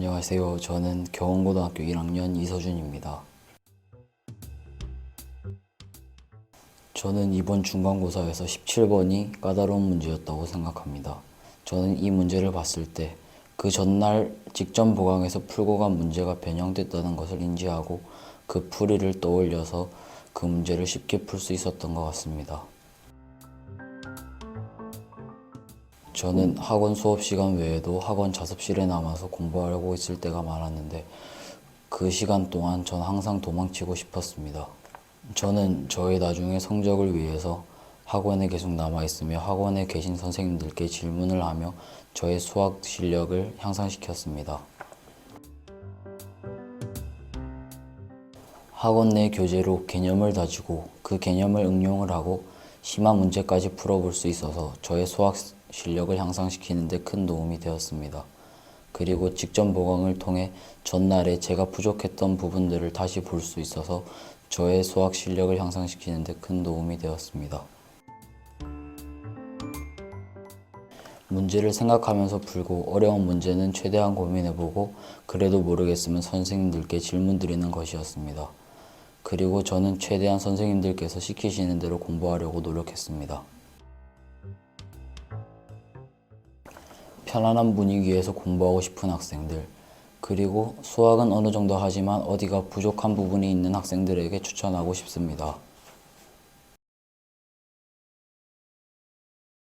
안녕하세요. 저는 경원고등학교 1학년 이서준입니다. 저는 이번 중간고사에서 17번이 까다로운 문제였다고 생각합니다. 저는 이 문제를 봤을 때 그 전날 직전 보강에서 풀고 간 문제가 변형됐다는 것을 인지하고 그 풀이를 떠올려서 그 문제를 쉽게 풀 수 있었던 것 같습니다. 저는 학원 수업 시간 외에도 학원 자습실에 남아서 공부하려고 있을 때가 많았는데 그 시간 동안 전 항상 도망치고 싶었습니다. 저는 저의 나중의 성적을 위해서 학원에 계속 남아 있으며 학원에 계신 선생님들께 질문을 하며 저의 수학 실력을 향상시켰습니다. 학원 내 교재로 개념을 다지고 그 개념을 응용을 하고 심한 문제까지 풀어볼 수 있어서 저의 수학 실력을 향상시키는 데 큰 도움이 되었습니다. 그리고 직전 보강을 통해 전날에 제가 부족했던 부분들을 다시 볼 수 있어서 저의 수학 실력을 향상시키는 데 큰 도움이 되었습니다. 문제를 생각하면서 풀고 어려운 문제는 최대한 고민해보고 그래도 모르겠으면 선생님들께 질문 드리는 것이었습니다. 그리고 저는 최대한 선생님들께서 시키시는 대로 공부하려고 노력했습니다. 편안한 분위기에서 공부하고 싶은 학생들, 그리고 수학은 어느 정도 하지만 어디가 부족한 부분이 있는 학생들에게 추천하고 싶습니다.